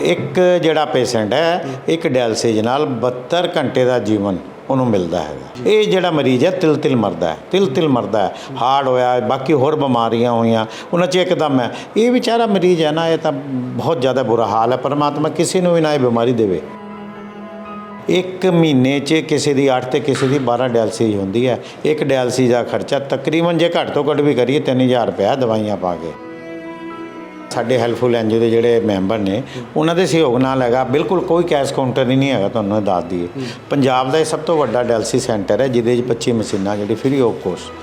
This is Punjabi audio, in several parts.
ਇੱਕ ਜਿਹੜਾ ਪੇਸ਼ੈਂਟ ਹੈ, ਇੱਕ ਡਾਇਲਸਿਸ ਨਾਲ 72 ਘੰਟੇ ਦਾ ਜੀਵਨ ਉਹਨੂੰ ਮਿਲਦਾ ਹੈਗਾ। ਇਹ ਜਿਹੜਾ ਮਰੀਜ਼ ਹੈ ਤਿਲ ਤਿਲ ਮਰਦਾ ਹੈ ਤਿਲ ਤਿਲ ਮਰਦਾ ਹੈ। ਹਾਰਡ ਹੋਇਆ, ਬਾਕੀ ਹੋਰ ਬਿਮਾਰੀਆਂ ਹੋਈਆਂ, ਉਹਨਾਂ 'ਚ ਇੱਕਦਮ ਹੈ। ਇਹ ਵਿਚਾਰਾ ਮਰੀਜ਼ ਹੈ ਨਾ, ਇਹ ਤਾਂ ਬਹੁਤ ਜ਼ਿਆਦਾ ਬੁਰਾ ਹਾਲ ਹੈ। ਪਰਮਾਤਮਾ ਕਿਸੇ ਨੂੰ ਵੀ ਨਾ ਇਹ ਬਿਮਾਰੀ ਦੇਵੇ। ਇੱਕ ਮਹੀਨੇ 'ਚ ਕਿਸੇ ਦੀ 8 ਤੇ ਕਿਸੇ ਦੀ 12 ਡਾਇਲਸਿਸ ਹੁੰਦੀ ਹੈ। ਇੱਕ ਡਾਇਲਸਿਸ ਦਾ ਖਰਚਾ ਤਕਰੀਬਨ ਜੇ ਘੱਟ ਤੋਂ ਘੱਟ ਵੀ ਕਰੀਏ 3000 ਰੁਪਏ ਦਵਾਈਆਂ ਪਾ ਕੇ। ਸਾਡੇ ਹੈਲਪਫੁਲ ਐਨਜੀਓ ਦੇ ਜਿਹੜੇ ਮੈਂਬਰ ਨੇ ਉਹਨਾਂ ਦੇ ਸਹਿਯੋਗ ਨਾਲ ਹੈਗਾ। ਬਿਲਕੁਲ ਕੋਈ ਕੈਸ਼ ਕਾਊਂਟਰ ਨਹੀਂ ਹੈਗਾ ਤੁਹਾਨੂੰ ਇਹ ਦੱਸ ਦਈਏ। ਪੰਜਾਬ ਦਾ ਇਹ ਸਭ ਤੋਂ ਵੱਡਾ ਡਾਇਲਸਿਸ ਸੈਂਟਰ ਹੈ ਜਿਹਦੇ 'ਚ 25 ਮਸ਼ੀਨਾਂ ਜਿਹੜੀ ਫ੍ਰੀ ਆਫ ਕੋਸਟ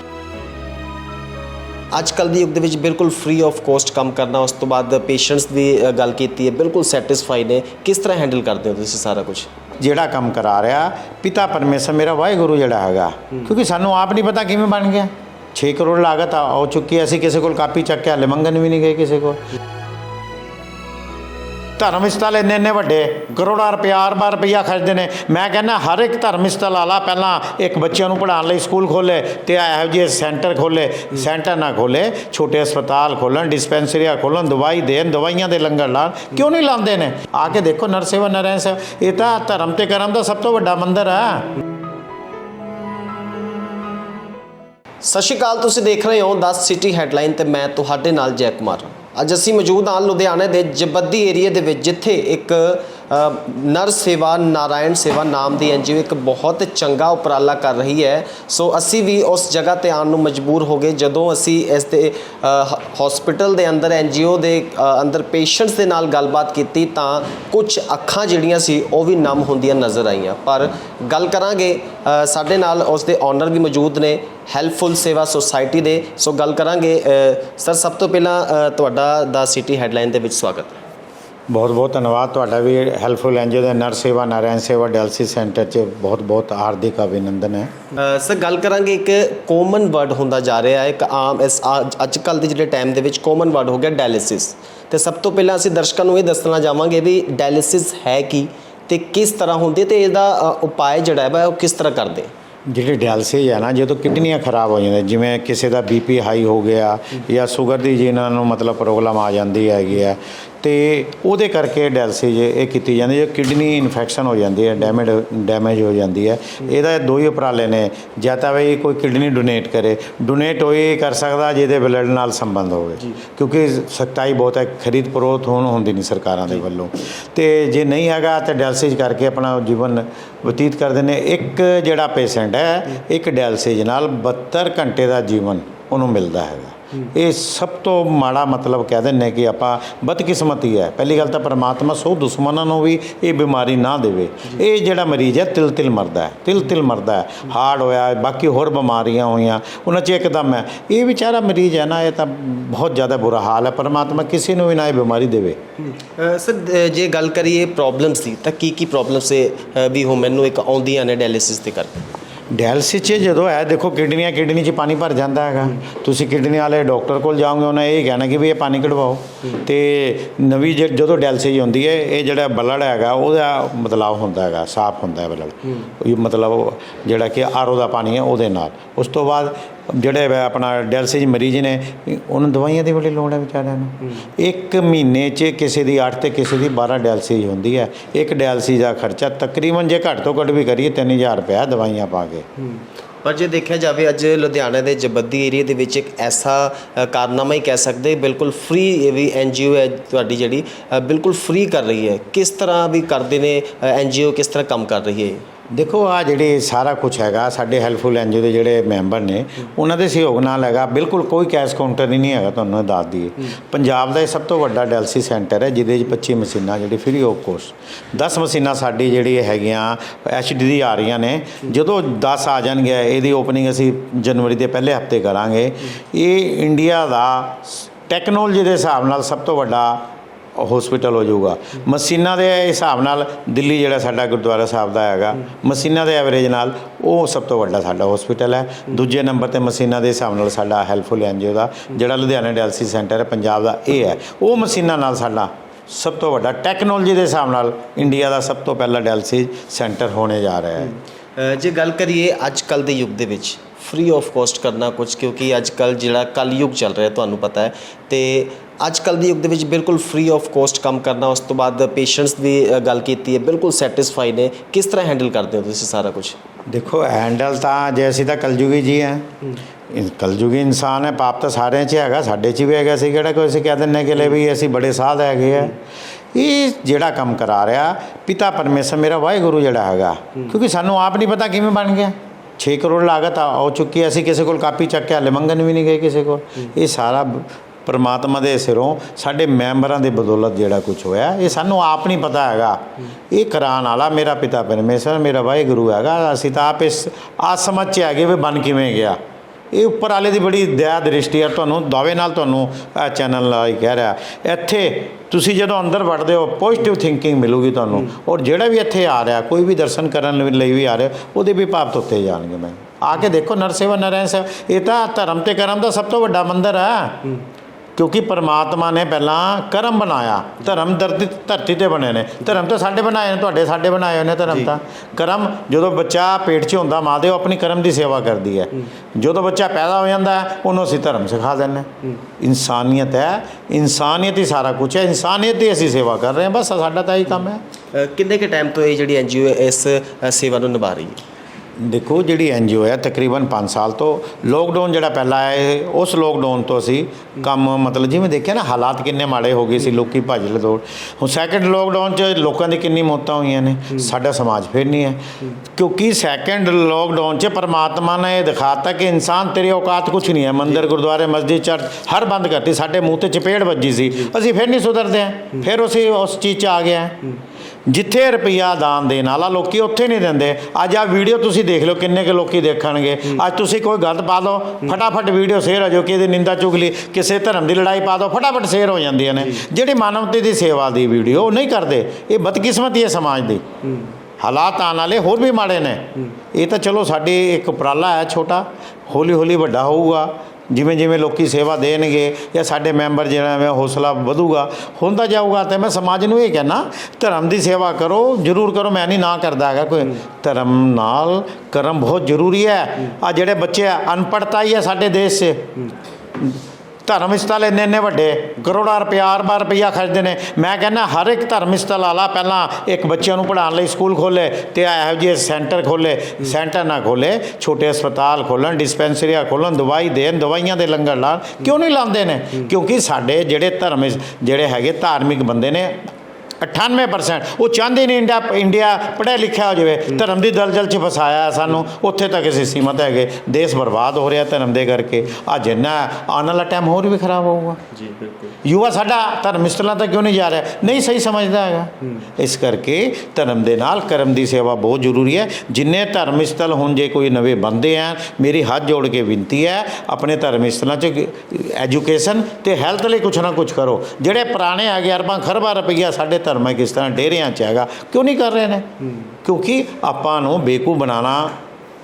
ਅੱਜ ਕੱਲ੍ਹ ਦੇ ਯੁੱਗ ਦੇ ਵਿੱਚ ਬਿਲਕੁਲ ਫ੍ਰੀ ਆਫ ਕੋਸਟ ਕੰਮ ਕਰਨਾ ਉਸ ਤੋਂ ਬਾਅਦ ਪੇਸ਼ੈਂਟਸ ਦੀ ਗੱਲ ਕੀਤੀ ਹੈ ਬਿਲਕੁਲ ਸੈਟੀਸਫਾਈ ਨੇ। ਕਿਸ ਤਰ੍ਹਾਂ ਹੈਂਡਲ ਕਰਦੇ ਹੋ ਤੁਸੀਂ ਸਾਰਾ ਕੁਝ ਜਿਹੜਾ ਕੰਮ ਕਰਾ ਰਿਹਾ ਪਿਤਾ ਪਰਮੇਸ਼ਰ ਮੇਰਾ ਵਾਹਿਗੁਰੂ ਜਿਹੜਾ ਹੈਗਾ। ਕਿਉਂਕਿ ਸਾਨੂੰ ਆਪ ਨਹੀਂ ਪਤਾ ਕਿਵੇਂ ਬਣ ਗਿਆ। 6 ਕਰੋੜ ਲਾਗਤ ਆ ਹੋ ਚੁੱਕੀ ਹੈ ਅਸੀਂ ਕਿਸੇ ਕੋਲ ਕਾਪੀ ਚੱਕ ਕੇ ਹਲੇ ਮੰਗਣ ਵੀ ਨਹੀਂ ਗਏ ਕਿਸੇ ਕੋਲ। ਧਰਮ ਸਥਲ ਇੰਨੇ ਇੰਨੇ ਵੱਡੇ, ਕਰੋੜਾਂ ਰੁਪਇਆ ਬਾਰ ਰੁਪਈਆ ਖਰਚਦੇ ਨੇ। ਮੈਂ ਕਹਿੰਦਾ ਹਰ ਇੱਕ ਧਰਮ ਸਥਲ ਵਾਲਾ ਪਹਿਲਾਂ ਇੱਕ ਬੱਚਿਆਂ ਨੂੰ ਪੜ੍ਹਾਉਣ ਲਈ ਸਕੂਲ ਖੋਲੇ ਤੇ ਇਹੋ ਜਿਹੇ ਸੈਂਟਰ ਖੋਲੇ ਸੈਂਟਰ ਨਾ ਖੋਲੇ ਛੋਟੇ ਹਸਪਤਾਲ ਖੋਲਣ ਡਿਸਪੈਂਸਰੀਆਂ ਖੋਲਣ ਦਵਾਈ ਦੇਣ, ਦਵਾਈਆਂ ਦੇ ਲੰਗਰ ਲਾਉਣ ਕਿਉਂ ਨਹੀਂ ਲਾਉਂਦੇ ਨੇ? ਆ ਕੇ ਦੇਖੋ ਨਰਸੇਵਾ ਨਰੈਣ ਸੇਵਾ ਇਹ ਤਾਂ ਧਰਮ ਤੇ ਕਰਮ ਦਾ ਸਭ ਤੋਂ ਵੱਡਾ ਮੰਦਿਰ ਹੈ ਸਤਿ ਸ਼੍ਰੀ ਅਕਾਲ, ਤੁਸੀਂ ਦੇਖ ਰਹੇ ਹੋ 10 ਸਿਟੀ ਹੈਡਲਾਈਨ ਤੇ ਮੈਂ ਤੁਹਾਡੇ ਨਾਲ ਜੈ ਕੁਮਾਰ। ਅੱਜ ਅਸੀਂ ਮੌਜੂਦ ਹਾਂ ਲੁਧਿਆਣੇ ਦੇ ਜਬੱਦੀ ਏਰੀਆ ਦੇ ਵਿੱਚ, ਜਿੱਥੇ ਇੱਕ ਨਰ ਸੇਵਾ, ਨਾਰਾਇਣ ਸੇਵਾ ਨਾਮ ਦੀ ਐਨਜੀਓ ਇੱਕ ਬਹੁਤ ਚੰਗਾ ਉਪਰਾਲਾ ਕਰ ਰਹੀ ਹੈ। ਸੋ ਅਸੀਂ ਵੀ ਉਸ ਜਗ੍ਹਾ ਤੇ ਆਉਣ ਨੂੰ ਮਜਬੂਰ ਹੋ ਗਏ, ਜਦੋਂ ਅਸੀਂ ਇਸ ਦੇ ਹਸਪੀਟਲ ਦੇ ਅੰਦਰ ਐਨਜੀਓ ਦੇ ਅੰਦਰ ਪੇਸ਼ੈਂਟਸ ਦੇ ਨਾਲ ਗੱਲਬਾਤ ਕੀਤੀ ਤਾਂ ਕੁਝ ਅੱਖਾਂ ਜਿਹੜੀਆਂ ਸੀ, ਉਹ ਵੀ ਨਮ ਹੁੰਦੀਆਂ ਨਜ਼ਰ ਆਈਆਂ। ਪਰ ਗੱਲ ਕਰਾਂਗੇ ਸਾਡੇ ਨਾਲ ਉਸ ਦੇ ਓਨਰ ਵੀ ਮੌਜੂਦ ਨੇ ਹੈਲਪਫੁਲ ਸੇਵਾ ਸੁਸਾਇਟੀ ਦੇ। ਸੋ ਗੱਲ ਕਰਾਂਗੇ ਸਰ, ਸਭ ਤੋਂ ਪਹਿਲਾਂ ਤੁਹਾਡਾ ਦਾ ਸਿਟੀ ਹੈਡਲਾਈਨ ਦੇ ਵਿੱਚ ਸਵਾਗਤ ਹੈ। ਬਹੁਤ ਬਹੁਤ ਧੰਨਵਾਦ ਤੁਹਾਡਾ ਵੀ ਹੈਲਪਫੁਲ ਐਨਜੀਓ ਦੇ ਨਰ ਸੇਵਾ ਨਾਰਾਇਣ ਸੇਵਾ ਡਾਇਲਸਿਸ ਸੈਂਟਰ 'ਚ ਬਹੁਤ ਬਹੁਤ ਹਾਰਦਿਕ ਅਭਿਨੰਦਨ ਹੈ। ਸਰ ਗੱਲ ਕਰਾਂਗੇ ਇੱਕ ਕਾਮਨ ਵਰਡ ਹੁੰਦਾ ਜਾ ਰਿਹਾ ਹੈ ਇੱਕ ਆਮ ਇਸ ਅੱਜ ਕੱਲ ਦੇ ਜਿਹੜੇ ਟਾਈਮ ਦੇ ਵਿੱਚ ਕਾਮਨ ਵਰਡ ਹੋ ਗਿਆ ਡਾਇਲਿਸਿਸ ਤੇ ਸਭ ਤੋਂ ਪਹਿਲਾਂ ਅਸੀਂ ਦਰਸ਼ਕਾਂ ਨੂੰ ਇਹ ਦੱਸਣਾ ਚਾਹਾਂਗੇ ਵੀ ਡਾਇਲਿਸਿਸ ਹੈ ਕੀ ਤੇ ਕਿਸ ਤਰ੍ਹਾਂ ਹੁੰਦੀ ਤੇ ਇਹਦਾ ਉਪਾਅ ਜਿਹੜਾ ਹੈ ਉਹ ਕਿਸ ਤਰ੍ਹਾਂ ਕਰਦੇ? ਜਿਹੜੀ ਡਾਇਲਸਿਸ ਹੈ ਨਾ ਜਦੋਂ ਕਿਡਨੀਆਂ ਖਰਾਬ ਹੋ ਜਾਂਦੀਆਂ ਜਿਵੇਂ ਕਿਸੇ ਦਾ ਬੀਪੀ ਹਾਈ ਹੋ ਗਿਆ ਜਾਂ ਸ਼ੂਗਰ ਦੀ ਜਿਹਨਾਂ ਨੂੰ ਮਤਲਬ ਪ੍ਰੋਬਲਮ ਆ ਜਾਂਦੀ ਹੈਗੀ ਹੈ ਤੇ ਉਹਦੇ ਕਰਕੇ ਡਾਇਲਸਿਸ ਇਹ ਕੀਤੀ ਜਾਂਦੀ ਹੈ ਕਿਡਨੀ ਇਨਫੈਕਸ਼ਨ ਹੋ ਜਾਂਦੀ ਹੈ ਡੈਮੇਜ ਡੈਮੇਜ ਹੋ ਜਾਂਦੀ ਹੈ। ਇਹਦਾ ਦੋ ਹੀ ਉਪਰਾਲੇ ਨੇ ਜਾਂ ਤਾਂ ਵੀ ਕੋਈ ਕਿਡਨੀ ਡੋਨੇਟ ਕਰੇ। ਡੋਨੇਟ ਹੋਏ ਕਰ ਸਕਦਾ ਜਿਹਦੇ ਬਲੱਡ ਨਾਲ ਸੰਬੰਧ ਹੋਵੇ। ਕਿਉਂਕਿ ਸਖਤਾਈ ਬਹੁਤ ਹੈ ਖਰੀਦ ਫਰੋਖਤ ਹੋਣ ਹੁੰਦੀ ਨਹੀਂ ਸਰਕਾਰਾਂ ਦੇ ਵੱਲੋਂ। ਤੇ ਜੇ ਨਹੀਂ ਹੈਗਾ ਤੇ ਡਾਇਲਸਿਸ ਕਰਕੇ ਆਪਣਾ ਜੀਵਨ ਬਤੀਤ ਕਰਦੇ ਨੇ ਇੱਕ ਜਿਹੜਾ ਪੇਸ਼ੈਂਟ ਹੈ ਇੱਕ ਡਾਇਲਸਿਸ ਨਾਲ 72 ਘੰਟੇ ਦਾ ਜੀਵਨ ਉਹਨੂੰ ਮਿਲਦਾ ਹੈਗਾ। ਇਹ ਸਭ ਤੋਂ ਮਾੜਾ ਮਤਲਬ ਕਹਿ ਦਿੰਨੇ ਕਿ ਆਪਾਂ ਬਦਕਿਸਮਤੀ ਹੈ। ਪਹਿਲੀ ਗੱਲ ਤਾਂ ਪਰਮਾਤਮਾ ਸੋ ਦੁਸ਼ਮਣਾਂ ਨੂੰ ਵੀ ਇਹ ਬਿਮਾਰੀ ਨਾ ਦੇਵੇ। ਇਹ ਜਿਹੜਾ ਮਰੀਜ਼ ਹੈ ਤਿਲ ਤਿਲ ਮਰਦਾ ਹੈ ਤਿਲ ਤਿਲ ਮਰਦਾ ਹੈ। ਹਾਰਟ ਹੋਇਆ, ਬਾਕੀ ਹੋਰ ਬਿਮਾਰੀਆਂ ਹੋਈਆਂ, ਉਹਨਾਂ 'ਚ ਇੱਕਦਮ ਹੈ। ਇਹ ਵਿਚਾਰਾ ਮਰੀਜ਼ ਹੈ ਨਾ, ਇਹ ਤਾਂ ਬਹੁਤ ਜ਼ਿਆਦਾ ਬੁਰਾ ਹਾਲ ਹੈ। ਪਰਮਾਤਮਾ ਕਿਸੇ ਨੂੰ ਵੀ ਨਾ ਇਹ ਬਿਮਾਰੀ ਦੇਵੇ। ਸਰ ਜੇ ਗੱਲ ਕਰੀਏ ਪ੍ਰੋਬਲਮਸ ਦੀ, ਤਾਂ ਕੀ ਕੀ ਪ੍ਰੋਬਲਮਸ ਵੀ ਹੋ ਮੈਨੂੰ ਇੱਕ ਆਉਂਦੀਆਂ ਨੇ ਡਾਇਲਿਸਿਸ ਦੇ ਕਰਕੇ? ਡਾਇਲਸਿਸ 'ਚ ਜਦੋਂ ਹੈ ਦੇਖੋ ਕਿਡਨੀਆਂ ਕਿਡਨੀ 'ਚ ਪਾਣੀ ਭਰ ਜਾਂਦਾ ਹੈਗਾ। ਤੁਸੀਂ ਕਿਡਨੀ ਵਾਲੇ ਡਾਕਟਰ ਕੋਲ ਜਾਓਗੇ ਉਹਨਾਂ ਇਹ ਕਹਿਣਾ ਕਿ ਵੀ ਇਹ ਪਾਣੀ ਕਢਵਾਓ। ਤੇ ਨਵੀਂ ਜ- ਜਦੋਂ ਡਾਇਲਸਿਸ ਹੁੰਦੀ ਹੈ ਇਹ ਜਿਹੜਾ ਬਲੜ ਹੈਗਾ ਉਹਦਾ ਬਦਲਾਅ ਹੁੰਦਾ ਹੈਗਾ ਸਾਫ਼ ਹੁੰਦਾ ਹੈ ਬਲੜ ਇਹ ਮਤਲਬ ਜਿਹੜਾ ਕਿ ਆਰਓ ਦਾ ਪਾਣੀ ਹੈ ਉਹਦੇ ਨਾਲ। ਉਸ ਤੋਂ ਬਾਅਦ ਜਿਹੜੇ ਵਾ ਆਪਣਾ ਡਾਇਲਸਿਸ ਮਰੀਜ਼ ਨੇ ਉਹਨਾਂ ਦਵਾਈਆਂ ਦੀ ਬੜੀ ਲੋੜ ਹੈ ਵਿਚਾਰਿਆਂ ਨੂੰ। ਇੱਕ ਮਹੀਨੇ 'ਚ ਕਿਸੇ ਦੀ 8 ਤੇ ਕਿਸੇ ਦੀ 12 ਡਾਇਲਸਿਸ ਹੁੰਦੀ ਹੈ। ਇੱਕ ਡਾਇਲਸਿਸ ਦਾ ਖਰਚਾ ਤਕਰੀਬਨ ਜੇ ਘੱਟ ਤੋਂ ਘੱਟ ਵੀ ਕਰੀਏ 3000 ਰੁਪਏ ਦਵਾਈਆਂ ਪਾ ਕੇ। ਪਰ ਜੇ ਦੇਖਿਆ ਜਾਵੇ ਅੱਜ ਲੁਧਿਆਣਾ ਦੇ ਜਬੱਦੀ ਏਰੀਆ ਦੇ ਵਿੱਚ ਇੱਕ ਐਸਾ ਕਾਰਨਾਮਾ ਹੀ ਕਹਿ ਸਕਦੇ ਬਿਲਕੁਲ ਫ੍ਰੀ ਵੀ ਐਨਜੀਓ ਹੈ ਤੁਹਾਡੀ ਜਿਹੜੀ ਬਿਲਕੁਲ ਫ੍ਰੀ ਕਰ ਰਹੀ ਹੈ। ਕਿਸ ਤਰ੍ਹਾਂ ਵੀ ਕਰਦੇ ਨੇ ਐਨਜੀਓ ਕਿਸ ਤਰ੍ਹਾਂ ਕੰਮ ਕਰ ਰਹੀ ਹੈ ਦੇਖੋ ਆ ਜਿਹੜੇ ਸਾਰਾ ਕੁਝ ਹੈਗਾ ਸਾਡੇ ਹੈਲਪਫੁਲ ਐਨਜੀਓ ਦੇ ਜਿਹੜੇ ਮੈਂਬਰ ਨੇ ਉਹਨਾਂ ਦੇ ਸਹਿਯੋਗ ਨਾਲ ਹੈਗਾ। ਬਿਲਕੁਲ ਕੋਈ ਕੈਸ਼ ਕਾਊਂਟਰ ਹੀ ਨਹੀਂ ਹੈਗਾ ਤੁਹਾਨੂੰ ਦੱਸ ਦਈਏ। ਪੰਜਾਬ ਦਾ ਇਹ ਸਭ ਤੋਂ ਵੱਡਾ ਡਾਇਲਸਿਸ ਸੈਂਟਰ ਹੈ ਜਿਹਦੇ 'ਚ 25 ਮਸ਼ੀਨਾਂ ਜਿਹੜੀ ਫ੍ਰੀ ਆਫ ਕੋਸਟ 10 ਮਸ਼ੀਨਾਂ ਸਾਡੀ ਜਿਹੜੀ ਹੈਗੀਆਂ ਐਚਡੀ ਦੀ ਆ ਰਹੀਆਂ ਨੇ। ਜਦੋਂ 10 ਆ ਜਾਣਗੇ ਇਹਦੀ ਓਪਨਿੰਗ ਅਸੀਂ ਜਨਵਰੀ ਦੇ ਪਹਿਲੇ ਹਫ਼ਤੇ ਕਰਾਂਗੇ। ਇਹ ਇੰਡੀਆ ਦਾ ਟੈਕਨੋਲੋਜੀ ਦੇ ਹਿਸਾਬ ਨਾਲ ਸਭ ਤੋਂ ਵੱਡਾ ਹਸਪੀਟਲ ਹੋ ਜਾਊਗਾ। ਮਸ਼ੀਨਾਂ ਦੇ ਹਿਸਾਬ ਨਾਲ ਦਿੱਲੀ ਜਿਹੜਾ ਸਾਡਾ ਗੁਰਦੁਆਰਾ ਸਾਹਿਬ ਦਾ ਹੈਗਾ, ਮਸ਼ੀਨਾਂ ਦੇ ਐਵਰੇਜ ਨਾਲ ਉਹ ਸਭ ਤੋਂ ਵੱਡਾ ਸਾਡਾ ਹਸਪੀਟਲ ਹੈ। ਦੂਜੇ ਨੰਬਰ ਤੇ ਮਸ਼ੀਨਾਂ ਦੇ ਹਿਸਾਬ ਨਾਲ ਸਾਡਾ ਹੈਲਪਫੁਲ ਐਨਜੀਓ ਦਾ, ਜਿਹੜਾ ਲੁਧਿਆਣਾ ਡਾਇਲਸਿਸ ਸੈਂਟਰ ਹੈ, ਪੰਜਾਬ ਦਾ ਇਹ ਹੈ। ਉਹ ਮਸ਼ੀਨਾਂ ਨਾਲ ਸਾਡਾ ਸਭ ਤੋਂ ਵੱਡਾ ਟੈਕਨੋਲੋਜੀ ਦੇ ਹਿਸਾਬ ਨਾਲ ਇੰਡੀਆ ਦਾ ਸਭ ਤੋਂ ਪਹਿਲਾ ਡਾਇਲਸਿਸ ਸੈਂਟਰ ਹੋਣੇ ਜਾ ਰਿਹਾ ਹੈ। ਜੇ ਗੱਲ ਕਰੀਏ ਅੱਜ ਕੱਲ ਦੇ ਯੁੱਗ ਦੇ ਵਿੱਚ ਫ੍ਰੀ ਆਫ ਕਾਸਟ ਕਰਨਾ ਕੁਝ ਕਿਉਂਕਿ ਅੱਜ ਕੱਲ ਜਿਹੜਾ ਕਲਯੁਗ ਚੱਲ ਰਿਹਾ, ਤੁਹਾਨੂੰ ਪਤਾ ਹੈ। ਤੇ ਅੱਜ ਕੱਲ ਦੇ ਯੁੱਗ ਦੇ ਵਿੱਚ ਬਿਲਕੁਲ ਫ੍ਰੀ ਆਫ ਕਾਸਟ ਕੰਮ ਕਰਨਾ ਉਸ ਤੋਂ ਬਾਅਦ ਪੇਸ਼ੈਂਟਸ ਦੀ ਗੱਲ ਕੀਤੀ ਹੈ ਬਿਲਕੁਲ ਸੈਟੀਸਫਾਈ ਨੇ। ਕਿਸ ਤਰ੍ਹਾਂ ਹੈਂਡਲ ਕਰਦੇ ਹੋ ਤੁਸੀਂ ਸਾਰਾ ਕੁਝ ਦੇਖੋ ਹੈਂਡਲ ਤਾਂ ਜੇ ਅਸੀਂ ਤਾਂ ਕਲਯੁਗੀ ਜੀ ਹੈ। ਕਲਯੁਗੀ ਇਨਸਾਨ ਹੈ ਪਾਪ ਤਾਂ ਸਾਰਿਆਂ 'ਚ ਹੈਗਾ ਸਾਡੇ 'ਚ ਵੀ ਹੈਗਾ ਸੀ ਕਿਹੜਾ ਕੋਈ ਅਸੀਂ ਕਹਿ ਦਿੰਨੇ ਕਿ ਲੈ ਵੀ ਅਸੀਂ ਬੜੇ ਸਾਧ ਹੈਗੇ ਆ। ਇਹ ਜਿਹੜਾ ਕੰਮ ਕਰਾ ਰਿਹਾ ਪਿਤਾ ਪਰਮੇਸ਼ਰ ਮੇਰਾ ਵਾਹਿਗੁਰੂ ਜਿਹੜਾ ਹੈਗਾ ਕਿਉਂਕਿ ਸਾਨੂੰ ਆਪ ਨਹੀਂ ਪਤਾ ਕਿਵੇਂ ਬਣ ਗਿਆ। 6 ਕਰੋੜ ਲਾਗਤ ਆ ਹੋ ਚੁੱਕੀ ਹੈ ਅਸੀਂ ਕਿਸੇ ਕੋਲ ਕਾਪੀ ਚੱਕ ਕੇ ਹਲੇ ਮੰਗਣ ਵੀ ਨਹੀਂ ਗਏ ਕਿਸੇ ਕੋਲ। ਇਹ ਸਾਰਾ ਪਰਮਾਤਮਾ ਦੇ ਸਿਰੋਂ ਸਾਡੇ ਮੈਂਬਰਾਂ ਦੇ ਬਦੌਲਤ ਜਿਹੜਾ ਕੁਝ ਹੋਇਆ, ਇਹ ਸਾਨੂੰ ਆਪ ਨਹੀਂ ਪਤਾ ਹੈਗਾ। ਇਹ ਕਰਾਉਣ ਵਾਲਾ ਮੇਰਾ ਪਿਤਾ ਪਰਮੇਸ਼ਰ, ਮੇਰਾ ਵਾਹਿਗੁਰੂ ਹੈਗਾ। ਅਸੀਂ ਤਾਂ ਆਪ ਇਸ ਆਸ ਚ ਹੈਗੇ ਵੀ ਬਣ ਕਿਵੇਂ ਗਿਆ। ਇਹ ਉੱਪਰ ਵਾਲੇ ਦੀ ਬੜੀ ਦਇਆ ਦ੍ਰਿਸ਼ਟੀ ਹੈ ਤੁਹਾਨੂੰ ਦਾਅਵੇ ਨਾਲ ਤੁਹਾਨੂੰ ਇਹ ਚੈਨਲ ਲਾਈ ਕਹਿ ਰਿਹਾ। ਇੱਥੇ ਤੁਸੀਂ ਜਦੋਂ ਅੰਦਰ ਵੜਦੇ ਹੋ ਪੋਜ਼ਿਟਿਵ ਥਿੰਕਿੰਗ ਮਿਲੂਗੀ ਤੁਹਾਨੂੰ। ਔਰ ਜਿਹੜਾ ਵੀ ਇੱਥੇ ਆ ਰਿਹਾ, ਕੋਈ ਵੀ ਦਰਸ਼ਨ ਕਰਨ ਲਈ ਵੀ ਆ ਰਿਹਾ, ਉਹਦੇ ਵੀ ਪਾਪ ਧੋਤੇ ਜਾਣਗੇ ਮੈਂ ਆ ਕੇ ਦੇਖੋ ਨਰਸੇਵਾ ਨਰੈਣ ਸਾਹਿਬ, ਇਹ ਤਾਂ ਧਰਮ ਤੇ ਕਰਮ ਦਾ ਸਭ ਤੋਂ ਵੱਡਾ ਮੰਦਰ ਹੈ ਕਿਉਂਕਿ ਪਰਮਾਤਮਾ ਨੇ ਪਹਿਲਾਂ ਕਰਮ ਬਣਾਇਆ। ਧਰਮ ਧਰਤੀ ਧਰਤੀ ਤੇ ਬਣੇ ਨੇ। ਧਰਮ ਤਾਂ ਸਾਡੇ ਬਣਾਏ ਨੇ ਤੁਹਾਡੇ ਸਾਡੇ ਬਣਾਏ ਹੋਏ ਨੇ ਧਰਮ ਤਾਂ। ਕਰਮ ਜਦੋਂ ਬੱਚਾ ਪੇਟ 'ਚ ਹੁੰਦਾ ਮਾਂ ਦੇ ਉਹ ਆਪਣੀ ਕਰਮ ਦੀ ਸੇਵਾ ਕਰਦੀ ਹੈ। ਜਦੋਂ ਬੱਚਾ ਪੈਦਾ ਹੋ ਜਾਂਦਾ ਹੈ, ਉਹਨੂੰ ਅਸੀਂ ਧਰਮ ਸਿਖਾ ਹਾਂ। ਇਨਸਾਨੀਅਤ ਹੈ ਇਨਸਾਨੀਅਤ ਹੀ ਸਾਰਾ ਕੁਝ ਹੈ ਇਨਸਾਨੀਅਤ ਦੀ ਅਸੀਂ ਸੇਵਾ ਕਰ ਰਹੇ ਹਾਂ ਬਸ ਸਾਡਾ ਤਾਂ ਇਹੀ ਕੰਮ ਹੈ। ਕਿੰਨੇ ਕੇ ਟਾਈਮ ਤੋਂ ਇਹ ਜਿਹੜੀ ਐਨਜੀਓ ਇਸ ਸੇਵਾ ਨੂੰ ਨਿਭਾ ਰਹੀ ਹੈ? ਦੇਖੋ ਜਿਹੜੀ ਐਨਜੀਓ ਹੈ, ਤਕਰੀਬਨ 5 ਸਾਲ ਤੋਂ ਲੋਕਡਾਊਨ ਜਿਹੜਾ ਪਹਿਲਾਂ ਆਇਆ ਇਹ, ਉਸ ਲੋਕਡਾਊਨ ਤੋਂ ਅਸੀਂ ਕੰਮ ਮਤਲਬ ਜਿਵੇਂ ਦੇਖਿਆ ਨਾ, ਹਾਲਾਤ ਕਿੰਨੇ ਮਾੜੇ ਹੋ ਗਏ ਸੀ, ਲੋਕੀ ਭੱਜ ਲਦੋੜ ਹੁਣ ਸੈਕੰਡ ਲੋਕਡਾਊਨ 'ਚ ਲੋਕਾਂ ਦੀ ਕਿੰਨੀ ਮੌਤਾਂ ਹੋਈਆਂ ਨੇ, ਸਾਡਾ ਸਮਾਜ ਫਿਰ ਨਹੀਂ ਹੈ। ਕਿਉਂਕਿ ਸੈਕੰਡ ਲੋਕਡਾਊਨ 'ਚ ਪਰਮਾਤਮਾ ਨੇ ਇਹ ਦਿਖਾਤਾ ਕਿ ਇਨਸਾਨ ਤੇਰੇ ਔਕਾਤ ਕੁਝ ਨਹੀਂ ਹੈ। ਮੰਦਿਰ, ਗੁਰਦੁਆਰੇ, ਮਸਜਿਦ, ਚਰਚ, ਹਰ ਬੰਦ ਕਰਤੀ, ਸਾਡੇ ਮੂੰਹ ਤੇ ਚਪੇੜ ਵੱਜੀ ਸੀ। ਅਸੀਂ ਫਿਰ ਨਹੀਂ ਸੁਧਰਦੇ ਹਾਂ। ਫਿਰ ਅਸੀਂ ਉਸ ਚੀਜ਼ 'ਚ ਆ ਗਏ ਹਾਂ। ਜਿੱਥੇ ਰੁਪਈਆ ਦਾਨ ਦੇਣ ਵਾਲਾ ਲੋਕੀ ਉੱਥੇ ਨਹੀਂ ਦਿੰਦੇ। ਅੱਜ ਆ ਵੀਡੀਓ ਤੁਸੀਂ ਦੇਖ ਲਓ ਕਿੰਨੇ ਕੁ ਲੋਕੀ ਦੇਖਣਗੇ। ਅੱਜ ਤੁਸੀਂ ਕੋਈ ਗਲਤ ਪਾ ਦਿਓ ਫਟਾਫਟ ਵੀਡੀਓ ਸ਼ੇਅਰ ਹੋ ਜਾਓ ਕਿ ਇਹਦੀ ਨਿੰਦਾ ਚੁਗਲੀ ਕਿਸੇ ਧਰਮ ਦੀ ਲੜਾਈ ਪਾ ਦਿਓ ਫਟਾਫਟ ਸ਼ੇਅਰ ਹੋ ਜਾਂਦੀਆਂ ਨੇ। ਜਿਹੜੀ ਮਾਨਵਤਾ ਦੀ ਸੇਵਾ ਦੀ ਵੀਡੀਓ ਉਹ ਨਹੀਂ ਕਰਦੇ। ਇਹ ਬਦਕਿਸਮਤੀ ਹੈ ਸਮਾਜ ਦੀ। ਹਾਲਾਤ ਆਉਣ ਵਾਲੇ ਹੋਰ ਵੀ ਮਾੜੇ ਨੇ। ਇਹ ਤਾਂ ਚਲੋ ਸਾਡੀ ਇੱਕ ਉਪਰਾਲਾ ਹੈ ਛੋਟਾ। ਹੌਲੀ ਹੌਲੀ ਵੱਡਾ ਹੋਊਗਾ। ਜਿਵੇਂ ਜਿਵੇਂ ਲੋਕੀ ਸੇਵਾ ਦੇਣਗੇ ਜਾਂ ਸਾਡੇ ਮੈਂਬਰ ਜਿਹੜਾ ਮੈਂ ਹੌਸਲਾ ਵਧੂਗਾ ਹੁੰਦਾ ਜਾਊਗਾ ਤੇ ਮੈਂ ਸਮਾਜ ਨੂੰ ਇਹ ਕਹਿਣਾ ਧਰਮ ਦੀ ਸੇਵਾ ਕਰੋ, ਜ਼ਰੂਰ ਕਰੋ, ਮੈਂ ਨਹੀਂ ਨਾ ਕਰਦਾ ਹੈਗਾ ਕੋਈ। ਧਰਮ ਨਾਲ ਕਰਮ ਬਹੁਤ ਜ਼ਰੂਰੀ ਹੈ। ਆ ਜਿਹੜੇ ਬੱਚੇ ਆ, ਅਨਪੜ੍ਹਤਾ ਹੀ ਹੈ ਸਾਡੇ ਦੇਸ਼ 'ਚ। ਧਰਮ ਸਥਲ ਇੰਨੇ ਇੰਨੇ ਵੱਡੇ, ਕਰੋੜਾਂ ਰੁਪਇਆ, ਅਰਬਾਂ ਰੁਪਈਆ ਖਰਚਦੇ ਨੇ। ਮੈਂ ਕਹਿੰਦਾ ਹਰ ਇੱਕ ਧਰਮ ਸਥਲ ਵਾਲਾ ਪਹਿਲਾਂ ਇੱਕ ਬੱਚਿਆਂ ਨੂੰ ਪੜ੍ਹਾਉਣ ਲਈ ਸਕੂਲ ਖੋਲੇ ਤੇ ਇਹੋ ਜਿਹੇ ਸੈਂਟਰ ਖੋਲੇ ਸੈਂਟਰ ਨਾ ਖੋਲੇ ਛੋਟੇ ਹਸਪਤਾਲ ਖੋਲਣ ਡਿਸਪੈਂਸਰੀਆਂ ਖੋਲਣ ਦਵਾਈ ਦੇਣ, ਦਵਾਈਆਂ ਦੇ ਲੰਗਰ ਲਾਉਣ। ਕਿਉਂ ਨਹੀਂ ਲਾਉਂਦੇ ਨੇ? ਕਿਉਂਕਿ ਸਾਡੇ ਜਿਹੜੇ ਧਰਮ ਜਿਹੜੇ ਹੈਗੇ ਧਾਰਮਿਕ ਬੰਦੇ ਨੇ 98% ਉਹ ਚਾਹੁੰਦੇ ਨਹੀਂ ਇੰਡੀਆ ਇੰਡੀਆ ਪੜ੍ਹਿਆ ਲਿਖਿਆ ਹੋ ਜਾਵੇ। ਧਰਮ ਦੀ ਦਲਦਲ 'ਚ ਫਸਾਇਆ ਸਾਨੂੰ। ਉੱਥੇ ਤੱਕ ਅਸੀਂ ਸੀਮਤ ਹੈਗੇ। ਦੇਸ਼ ਬਰਬਾਦ ਹੋ ਰਿਹਾ ਧਰਮ ਦੇ ਕਰਕੇ। ਆ ਜਿੰਨਾ ਆਉਣ ਵਾਲਾ ਟਾਈਮ ਹੋਰ ਵੀ ਖਰਾਬ ਹੋਊਗਾ। ਜੀ ਬਿਲਕੁਲ। ਯੁਵਾ ਸਾਡਾ ਧਰਮ ਸਥਲਾਂ ਤੱਕ ਕਿਉਂ ਨਹੀਂ ਜਾ ਰਿਹਾ? ਨਹੀਂ ਸਹੀ ਸਮਝਦਾ ਹੈਗਾ। ਇਸ ਕਰਕੇ ਧਰਮ ਦੇ ਨਾਲ ਕਰਮ ਦੀ ਸੇਵਾ ਬਹੁਤ ਜ਼ਰੂਰੀ ਹੈ। ਜਿੰਨੇ ਧਰਮ ਸਥਲ ਹੁਣ ਜੇ ਕੋਈ ਨਵੇਂ ਬੰਦੇ ਆ ਮੇਰੀ ਹੱਥ ਜੋੜ ਕੇ ਬੇਨਤੀ ਹੈ ਆਪਣੇ ਧਰਮ ਸਥਲਾਂ 'ਚ ਐਜੂਕੇਸ਼ਨ ਤੇ ਹੈਲਥ ਲਈ ਕੁਛ ਨਾ ਕੁਛ ਕਰੋ। ਜਿਹੜੇ ਪੁਰਾਣੇ ਹੈਗੇ ਅਰਬਾਂ ਖਰਬਾਂ ਰੁਪਈਆ ਸਾਡੇ ਧਰਮਾਂ ਕਿਸ ਤਰ੍ਹਾਂ ਡੇਰਿਆਂ 'ਚ ਹੈਗਾ ਕਿਉਂ ਨਹੀਂ ਕਰ ਰਹੇ ਨੇ? ਕਿਉਂਕਿ ਆਪਾਂ ਨੂੰ ਬੇਕੂ ਬਣਾਉਣਾ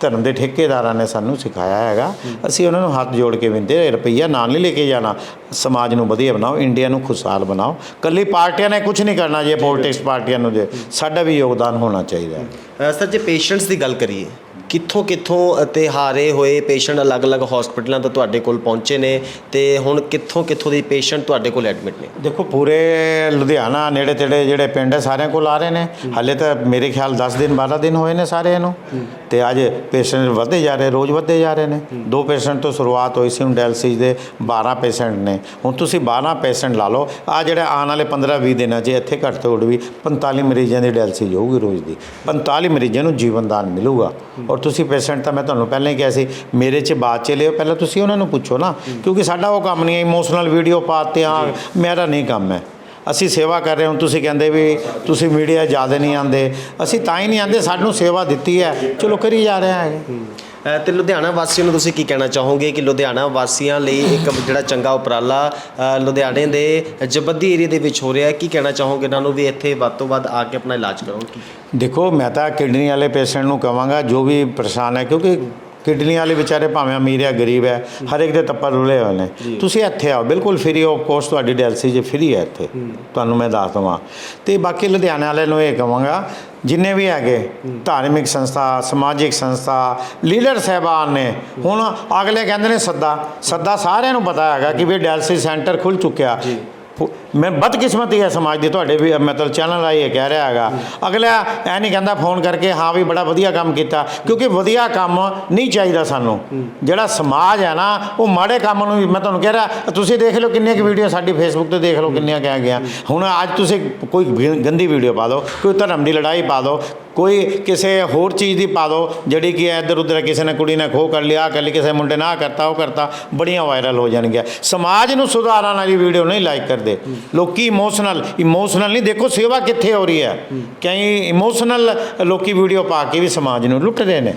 ਧਰਮ ਦੇ ਠੇਕੇਦਾਰਾਂ ਨੇ ਸਾਨੂੰ ਸਿਖਾਇਆ ਹੈਗਾ। ਅਸੀਂ ਉਹਨਾਂ ਨੂੰ ਹੱਥ ਜੋੜ ਕੇ ਵਿੰਦੇ ਰੁਪਈਆ ਨਾਲ ਨਹੀਂ ਲੈ ਕੇ ਜਾਣਾ। ਸਮਾਜ ਨੂੰ ਵਧੀਆ ਬਣਾਓ ਇੰਡੀਆ ਨੂੰ ਖੁਸ਼ਹਾਲ ਬਣਾਓ। ਕੱਲੀ ਪਾਰਟੀਆਂ ਨੇ ਕੁਝ ਨਹੀਂ ਕਰਨਾ ਜੇ ਪੋਲਿਟਿਕਸ ਪਾਰਟੀਆਂ ਨੂੰ ਜੇ। ਸਾਡਾ ਵੀ ਯੋਗਦਾਨ ਹੋਣਾ ਚਾਹੀਦਾ ਹੈ। ਸਰ ਜੇ ਪੇਸ਼ੈਂਟਸ ਦੀ ਗੱਲ ਕਰੀਏ ਕਿੱਥੋਂ ਕਿੱਥੋਂ ਅਤੇ ਹਾਰੇ ਹੋਏ ਪੇਸ਼ੈਂਟ ਅਲੱਗ-ਅਲੱਗ ਹਸਪੀਟਲਾਂ ਤੋਂ ਤੁਹਾਡੇ ਕੋਲ ਪਹੁੰਚੇ ਨੇ ਤੇ ਹੁਣ ਕਿੱਥੋਂ ਕਿੱਥੋਂ ਦੇ ਪੇਸ਼ੈਂਟ ਤੁਹਾਡੇ ਕੋਲ ਐਡਮਿਟ ਨੇ? ਦੇਖੋ ਪੂਰੇ ਲੁਧਿਆਣਾ ਨੇੜੇ ਤੇੜੇ ਜਿਹੜੇ ਪਿੰਡ ਹੈ ਸਾਰਿਆਂ ਕੋਲ ਆ ਰਹੇ ਨੇ। ਹਾਲੇ ਤਾਂ ਮੇਰੇ ਖਿਆਲ 10 ਦਿਨ 12 ਦਿਨ ਹੋਏ ਨੇ ਸਾਰਿਆਂ ਨੂੰ। ਤੇ ਅੱਜ ਪੇਸ਼ੈਂਟ ਵਧਦੇ ਜਾ ਰਹੇ ਰੋਜ਼ ਵਧਦੇ ਜਾ ਰਹੇ ਨੇ। ਦੋ ਪੇਸ਼ੈਂਟ ਤੋਂ ਸ਼ੁਰੂਆਤ ਹੋਈ ਸੀ ਹੁਣ ਡਾਇਲਸਿਸ ਦੇ 12 ਪੇਸ਼ੈਂਟ ਨੇ। ਹੁਣ ਤੁਸੀਂ 12 ਪੇਸ਼ੈਂਟ ਲਾ ਲਓ। ਆ ਜਿਹੜੇ ਆਉਣ ਵਾਲੇ 15 20 ਦਿਨਾਂ 'ਚ ਇੱਥੇ ਘੱਟ ਤੋਂ ਘੱਟ ਵੀ 45 ਮਰੀਜ਼ਾਂ ਦੀ ਡਾਇਲਸਿਸ ਹੋਊਗੀ ਰੋਜ਼ ਦੀ। 45 ਮਰੀਜ਼ਾਂ ਨੂੰ ਜੀਵਨ ਦਾਨ ਮਿਲੂਗਾ ਔਰ ਤੁਸੀਂ ਪੇਸ਼ੈਂਟ ਤਾਂ ਮੈਂ ਤੁਹਾਨੂੰ ਪਹਿਲਾਂ ਹੀ ਕਿਹਾ ਸੀ ਮੇਰੇ 'ਚ ਬਾਤ ਚ ਲਿਓ ਪਹਿਲਾਂ ਤੁਸੀਂ ਉਹਨਾਂ ਨੂੰ ਪੁੱਛੋ ਨਾ ਕਿਉਂਕਿ ਸਾਡਾ ਉਹ ਕੰਮ ਨਹੀਂ ਹੈ ਇਮੋਸ਼ਨਲ ਵੀਡੀਓ ਪਾਤੇ ਆ ਮੇਰਾ ਨਹੀਂ ਕੰਮ ਹੈ। ਅਸੀਂ ਸੇਵਾ ਕਰ ਰਹੇ ਹਾਂ ਤੁਸੀਂ ਕਹਿੰਦੇ ਵੀ ਤੁਸੀਂ ਮੀਡੀਆ ਜ਼ਿਆਦਾ ਨਹੀਂ ਆਉਂਦੇ ਅਸੀਂ ਤਾਂ ਹੀ ਨਹੀਂ ਆਉਂਦੇ ਸਾਨੂੰ ਸੇਵਾ ਦਿੱਤੀ ਹੈ। ਚਲੋ ਕਰੀ ਜਾ ਰਹੇ ਹਾਂ। ਤੇ ਲੁਧਿਆਣਾ ਵਾਸੀਆਂ ਨੂੰ ਤੁਸੀਂ ਕੀ ਕਹਿਣਾ ਚਾਹੋਗੇ ਕਿ ਲੁਧਿਆਣਾ ਵਾਸੀਆਂ ਲਈ ਇੱਕ ਜਿਹੜਾ ਚੰਗਾ ਉਪਰਾਲਾ ਲੁਧਿਆਣੇ ਦੇ ਜਬੱਦੀ ਏਰੀਆ ਦੇ ਵਿੱਚ ਹੋ ਰਿਹਾ ਕੀ ਕਹਿਣਾ ਚਾਹੋਗੇ ਇਹਨਾਂ ਨੂੰ ਵੀ ਇੱਥੇ ਵੱਧ ਤੋਂ ਵੱਧ ਆ ਕੇ ਆਪਣਾ ਇਲਾਜ ਕਰਾਉਣ ਕੀ ਦੇਖੋ ਮੈਂ ਤਾਂ ਕਿਡਨੀ ਵਾਲੇ ਪੇਸ਼ੈਂਟ ਨੂੰ ਕਹਾਂਗਾ ਜੋ ਵੀ ਪਰੇਸ਼ਾਨ ਹੈ ਕਿਉਂਕਿ ਕਿਡਨੀ ਵਾਲੇ ਵਿਚਾਰੇ ਭਾਵੇਂ ਅਮੀਰ ਹੈ ਗਰੀਬ ਹੈ ਹਰ ਇੱਕ ਦੇ ਤੱਪਰ ਰੁਲੇ ਹੋਏ ਨੇ। ਤੁਸੀਂ ਇੱਥੇ ਆਓ ਬਿਲਕੁਲ ਫ੍ਰੀ ਆਫ ਕੋਸਟ ਤੁਹਾਡੀ ਡਾਇਲਸਿਸ ਜੇ ਫ੍ਰੀ ਹੈ ਇੱਥੇ। ਤੁਹਾਨੂੰ ਮੈਂ ਦੱਸ ਦਵਾਂ। ਤੇ ਬਾਕੀ ਲੁਧਿਆਣੇ ਵਾਲੇ ਨੂੰ ਇਹ ਕਹਾਂਗਾ ਜਿੰਨੇ ਵੀ ਹੈਗੇ ਧਾਰਮਿਕ ਸੰਸਥਾ ਸਮਾਜਿਕ ਸੰਸਥਾ ਲੀਡਰ ਸਹਿਬਾਨ ਨੇ ਹੁਣ ਅਗਲੇ ਕਹਿੰਦੇ ਨੇ ਸੱਦਾ। ਸੱਦਾ ਸਾਰਿਆਂ ਨੂੰ ਪਤਾ ਹੈਗਾ ਕਿ ਵੀ ਡਾਇਲਸਿਸ ਸੈਂਟਰ ਖੁੱਲ ਚੁੱਕਿਆ। ਮੈਂ ਬਦਕਿਸਮਤੀ ਹੈ ਸਮਾਜ ਦੀ ਤੁਹਾਡੇ ਵੀ ਮਤਲਬ ਚੈਨਲ ਆਈ ਇਹ ਕਹਿ ਰਿਹਾ ਹੈਗਾ। ਅਗਲਾ ਐ ਨਹੀਂ ਕਹਿੰਦਾ ਫੋਨ ਕਰਕੇ ਹਾਂ ਵੀ ਬੜਾ ਵਧੀਆ ਕੰਮ ਕੀਤਾ ਕਿਉਂਕਿ ਵਧੀਆ ਕੰਮ ਨਹੀਂ ਚਾਹੀਦਾ ਸਾਨੂੰ। ਜਿਹੜਾ ਸਮਾਜ ਹੈ ਨਾ ਉਹ ਮਾੜੇ ਕੰਮ ਨੂੰ ਵੀ ਮੈਂ ਤੁਹਾਨੂੰ ਕਹਿ ਰਿਹਾ ਤੁਸੀਂ ਦੇਖ ਲਓ ਕਿੰਨੀਆਂ ਕਿ ਵੀਡੀਓ ਸਾਡੀ ਫੇਸਬੁੱਕ ਤੇ ਦੇਖ ਲਓ ਕਿੰਨੀਆਂ ਕਹਿ ਗਿਆ ਹੁਣ ਅੱਜ ਤੁਸੀਂ ਕੋਈ ਗੰਦੀ ਵੀਡੀਓ ਪਾ ਦਿਓ ਕੋਈ ਧਰਮ ਦੀ ਲੜਾਈ ਪਾ ਦਿਓ ਕੋਈ ਕਿਸੇ ਹੋਰ ਚੀਜ਼ ਦੀ ਪਾ ਦਿਓ ਜਿਹੜੀ ਕਿ ਇੱਧਰ ਉੱਧਰ ਕਿਸੇ ਨੇ ਕੁੜੀ ਨੇ ਖੋਹ ਕਰ ਲਿਆ ਕਰ ਲਈ, ਕਿਸੇ ਮੁੰਡੇ ਨੇ ਆਹ ਕਰਤਾ, ਉਹ ਕਰਤਾ, ਬੜੀਆਂ ਵਾਇਰਲ ਹੋ ਜਾਣਗੀਆਂ। ਸਮਾਜ ਨੂੰ ਸੁਧਾਰਨ ਵਾਲੀ ਵੀਡੀਓ ਨਹੀਂ ਲਾਈਕ ਕਰਦੇ। ਲੋਕੀ ਇਮੋਸ਼ਨਲ ਇਮੋਸ਼ਨਲ ਨਹੀਂ, ਦੇਖੋ ਸੇਵਾ ਕਿੱਥੇ ਹੋ ਰਹੀ ਹੈ। ਕਈ ਇਮੋਸ਼ਨਲ ਲੋਕੀ ਵੀਡੀਓ ਪਾ ਕੇ ਵੀ ਸਮਾਜ ਨੂੰ ਲੁੱਟਦੇ ਨੇ।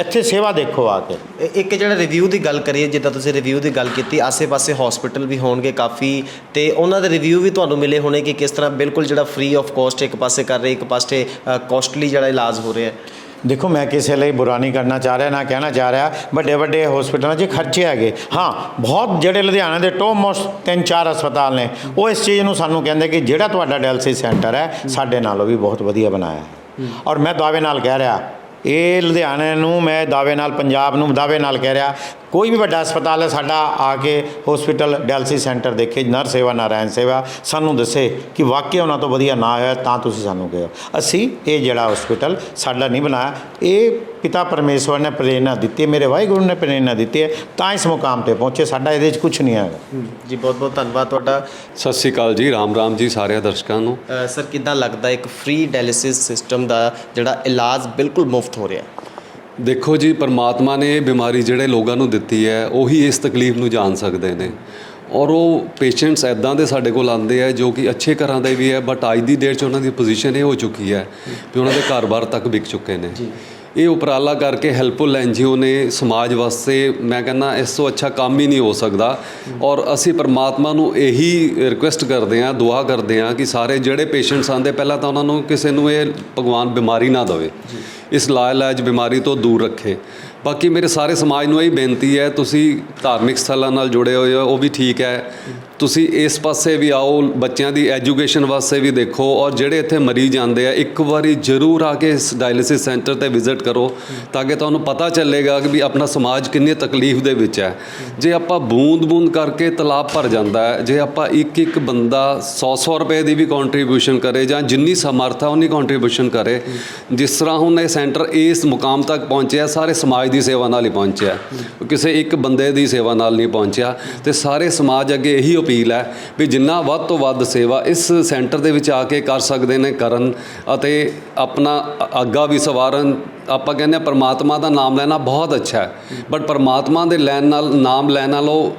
ਇੱਥੇ ਸੇਵਾ ਦੇਖੋ ਆ ਕੇ। ਇੱਕ ਜਿਹੜਾ ਰਿਵਿਊ ਦੀ ਗੱਲ ਕਰੀਏ, ਜਿੱਦਾਂ ਤੁਸੀਂ ਰਿਵਿਊ ਦੀ ਗੱਲ ਕੀਤੀ, ਆਸੇ-ਪਾਸੇ ਹਸਪੀਟਲ ਵੀ ਹੋਣਗੇ ਕਾਫੀ, ਤੇ ਉਹਨਾਂ ਦੇ ਰਿਵਿਊ ਵੀ ਤੁਹਾਨੂੰ ਮਿਲੇ ਹੋਣੇ ਕਿ ਕਿਸ ਤਰ੍ਹਾਂ ਬਿਲਕੁਲ ਜਿਹੜਾ ਫ੍ਰੀ ਆਫ ਕਾਸਟ ਇੱਕ ਪਾਸੇ ਕਰ ਰਹੇ, ਇੱਕ ਪਾਸੇ ਕਾਸਟਲੀ ਜਿਹੜਾ ਇਲਾਜ ਹੋ ਰਿਹਾ ਹੈ। ਦੇਖੋ, ਮੈਂ ਕਿਸੇ ਲਈ ਬੁਰਾ ਨਹੀਂ ਕਰਨਾ ਚਾਹ ਰਿਹਾ, ਨਾ ਕਹਿਣਾ ਚਾਹ ਰਿਹਾ। ਵੱਡੇ ਵੱਡੇ ਹਸਪੀਟਲਾਂ 'ਚ ਖਰਚੇ ਹੈਗੇ। ਹਾਂ, ਬਹੁਤ ਜਿਹੜੇ ਲੁਧਿਆਣਾ ਦੇ ਟੋਪ ਮੋਸਟ ਤਿੰਨ ਚਾਰ ਹਸਪਤਾਲ ਨੇ, ਉਹ ਇਸ ਚੀਜ਼ ਨੂੰ ਸਾਨੂੰ ਕਹਿੰਦੇ ਕਿ ਜਿਹੜਾ ਤੁਹਾਡਾ ਡਾਇਲਸਿਸ ਸੈਂਟਰ ਹੈ, ਸਾਡੇ ਨਾਲੋਂ ਵੀ ਬਹੁਤ ਵਧੀਆ ਬਣਾਇਆ ਹੈ। ਔਰ ਮੈਂ ਦਾਅਵੇ ਨਾਲ ਕਹਿ ਰਿਹਾ, ਇਹ ਲੁਧਿਆਣੇ ਨੂੰ ਮੈਂ ਦਾਅਵੇ ਨਾਲ, ਪੰਜਾਬ ਨੂੰ ਦਾਅਵੇ ਨਾਲ ਕਹਿ ਰਿਹਾ ਕੋਈ ਵੀ ਵੱਡਾ ਹਸਪਤਾਲ ਹੈ ਸਾਡਾ ਆ ਕੇ ਹਸਪੀਟਲ ਡਾਇਲਸਿਸ ਸੈਂਟਰ ਦੇਖੇ ਨਰ ਸੇਵਾ ਨਾਰਾਇਣ ਸੇਵਾ ਸਾਨੂੰ ਦੱਸੇ ਕਿ ਵਾਕਿਆ ਉਹਨਾਂ ਤੋਂ ਵਧੀਆ ਨਾ ਹੋਇਆ ਤਾਂ ਤੁਸੀਂ ਸਾਨੂੰ ਕਹੋ। ਅਸੀਂ ਇਹ ਜਿਹੜਾ ਹਸਪੀਟਲ ਸਾਡਾ ਨਹੀਂ ਬਣਾਇਆ ਇਹ ਪਿਤਾ ਪਰਮੇਸ਼ਵਰ ਨੇ ਪ੍ਰੇਰਣਾ ਦਿੱਤੀ ਹੈ, ਮੇਰੇ ਵਾਹਿਗੁਰੂ ਨੇ ਪ੍ਰੇਰਣਾ ਦਿੱਤੀ ਹੈ ਤਾਂ ਇਸ ਮੁਕਾਮ ਤੇ ਪਹੁੰਚੇ ਸਾਡਾ ਇਹਦੇ 'ਚ ਕੁਝ ਨਹੀਂ ਹੈਗਾ। ਜੀ ਬਹੁਤ-ਬਹੁਤ ਧੰਨਵਾਦ ਤੁਹਾਡਾ। ਸਤਿ ਸ਼੍ਰੀ ਅਕਾਲ ਜੀ ਰਾਮ ਰਾਮ ਜੀ ਸਾਰੇ ਦਰਸ਼ਕਾਂ ਨੂੰ। ਸਰ ਕਿੱਦਾਂ ਲੱਗਦਾ ਇੱਕ ਫ੍ਰੀ ਡਾਇਲਿਸਿਸ ਸਿਸਟਮ ਦਾ ਜਿਹੜਾ ਇਲਾਜ ਬਿਲਕੁਲ ਮੁਫਤ ਹੋ ਰਿਹਾ? ਹੈ ਦੇਖੋ ਜੀ, ਪਰਮਾਤਮਾ ਨੇ ਇਹ ਬਿਮਾਰੀ ਜਿਹੜੇ ਲੋਕਾਂ ਨੂੰ ਦਿੱਤੀ ਹੈ, ਉਹੀ ਇਸ ਤਕਲੀਫ ਨੂੰ ਜਾਣ ਸਕਦੇ ਨੇ। ਔਰ ਉਹ ਪੇਸ਼ੈਂਟਸ ਐਦਾਂ ਦੇ ਸਾਡੇ ਕੋਲ ਆਉਂਦੇ ਆ ਜੋ ਕਿ ਅੱਛੇ ਘਰਾਂ ਦੇ ਵੀ ਹੈ, ਬਟ ਅੱਜ ਦੀ ਡੇਟ 'ਚ ਉਹਨਾਂ ਦੀ ਪੋਜੀਸ਼ਨ ਇਹ ਹੋ ਚੁੱਕੀ ਹੈ ਵੀ ਉਹਨਾਂ ਦੇ ਘਰ-ਬਾਰ ਤੱਕ ਵਿਕ ਚੁੱਕੇ ਨੇ। ਇਹ ਉਪਰਾਲਾ ਕਰਕੇ ਹੈਲਪਫੁਲ ਐਨਜੀਓ ਨੇ ਸਮਾਜ ਵਾਸਤੇ ਮੈਂ ਕਹਿੰਦਾ ਇਸ ਤੋਂ ਅੱਛਾ ਕੰਮ ਹੀ ਨਹੀਂ ਹੋ ਸਕਦਾ। ਔਰ ਅਸੀਂ ਪਰਮਾਤਮਾ ਨੂੰ ਇਹੀ ਰਿਕੁਐਸਟ ਕਰਦੇ ਹਾਂ, ਦੁਆ ਕਰਦੇ ਹਾਂ ਕਿ ਸਾਰੇ ਜਿਹੜੇ ਪੇਸ਼ੈਂਟਸ ਆਉਂਦੇ, ਪਹਿਲਾਂ ਤਾਂ ਉਹਨਾਂ ਨੂੰ ਕਿਸੇ ਨੂੰ ਇਹ ਭਗਵਾਨ ਬਿਮਾਰੀ ਨਾ ਦੇਵੇ। ਇਸ ਲਾਇਲਾਜ ਬਿਮਾਰੀ ਤੋਂ ਦੂਰ ਰੱਖੇ। ਬਾਕੀ ਮੇਰੇ ਸਾਰੇ ਸਮਾਜ ਨੂੰ ਇਹ ਬੇਨਤੀ ਹੈ, ਤੁਸੀਂ ਧਾਰਮਿਕ ਸਥਲਾਂ ਨਾਲ ਜੁੜੇ ਹੋਏ ਹੋ, ਉਹ ਵੀ ਠੀਕ ਹੈ। ਤੁਸੀਂ ਇਸ ਪਾਸੇ ਵੀ ਆਓ, ਬੱਚਿਆਂ ਦੀ ਐਜੂਕੇਸ਼ਨ ਵਾਸਤੇ ਵੀ ਦੇਖੋ ਔਰ ਜਿਹੜੇ ਇੱਥੇ ਮਰੀਜ਼ ਆਉਂਦੇ ਆ, ਇੱਕ ਵਾਰੀ ਜ਼ਰੂਰ ਆ ਕੇ ਇਸ ਡਾਇਲਿਸਿਸ ਸੈਂਟਰ ਤੇ ਵਿਜ਼ਿਟ ਕਰੋ ਤਾਂ ਕਿ ਤੁਹਾਨੂੰ ਪਤਾ ਚੱਲੇਗਾ ਕਿ ਵੀ ਆਪਣਾ ਸਮਾਜ ਕਿੰਨੀ ਤਕਲੀਫ ਦੇ ਵਿੱਚ ਹੈ। ਜੇ ਆਪਾਂ ਬੂੰਦ-ਬੂੰਦ ਕਰਕੇ ਤਲਾਬ ਭਰ ਜਾਂਦਾ ਹੈ, ਜੇ ਆਪਾਂ ਇੱਕ ਇੱਕ ਬੰਦਾ 100-100 ਰੁਪਏ ਦੀ ਵੀ ਕੰਟਰੀਬਿਊਸ਼ਨ ਕਰੇ ਜਾਂ ਜਿੰਨੀ ਸਮਰਥ ਹੈ ਉਨੀ ਕੰਟਰੀਬਿਊਸ਼ਨ ਕਰੇ, ਜਿਸ ਤਰ੍ਹਾਂ ਹੁਣ ਇਹ ਸੈਂਟਰ ਇਸ ਮੁਕਾਮ ਤੱਕ ਪਹੁੰਚਿਆ, ਸਾਰੇ ਸਮਾਜ ਦੀ ਸੇਵਾ ਨਾਲ ਹੀ ਪਹੁੰਚਿਆ। ਕਿਸੇ ਇੱਕ ਬੰਦੇ ਦੀ ਸੇਵਾ ਨਾਲ ਨਹੀਂ ਪਹੁੰਚਿਆ ਤੇ ਸਾਰੇ ਸਮਾਜ ਅੱਗੇ ਇਹੀ ਅਪੀਲ ਹੈ ਵੀ ਜਿੰਨਾ ਵੱਧ ਤੋਂ ਵੱਧ ਸੇਵਾ ਇਸ ਸੈਂਟਰ ਦੇ ਵਿੱਚ ਆ ਕੇ ਕਰ ਸਕਦੇ ਨੇ ਕਰਨ ਅਤੇ ਆਪਣਾ ਅੱਗਾ ਵੀ ਸਵਾਰਨ। ਆਪਾਂ ਕਹਿੰਦੇ ਹਾਂ ਪਰਮਾਤਮਾ ਦਾ ਨਾਮ ਲੈਣਾ ਬਹੁਤ ਅੱਛਾ ਹੈ। ਬਟ ਪਰਮਾਤਮਾ ਦੇ ਲੈਣ ਨਾਲ, ਨਾਮ ਲੈਣ ਨਾਲੋਂ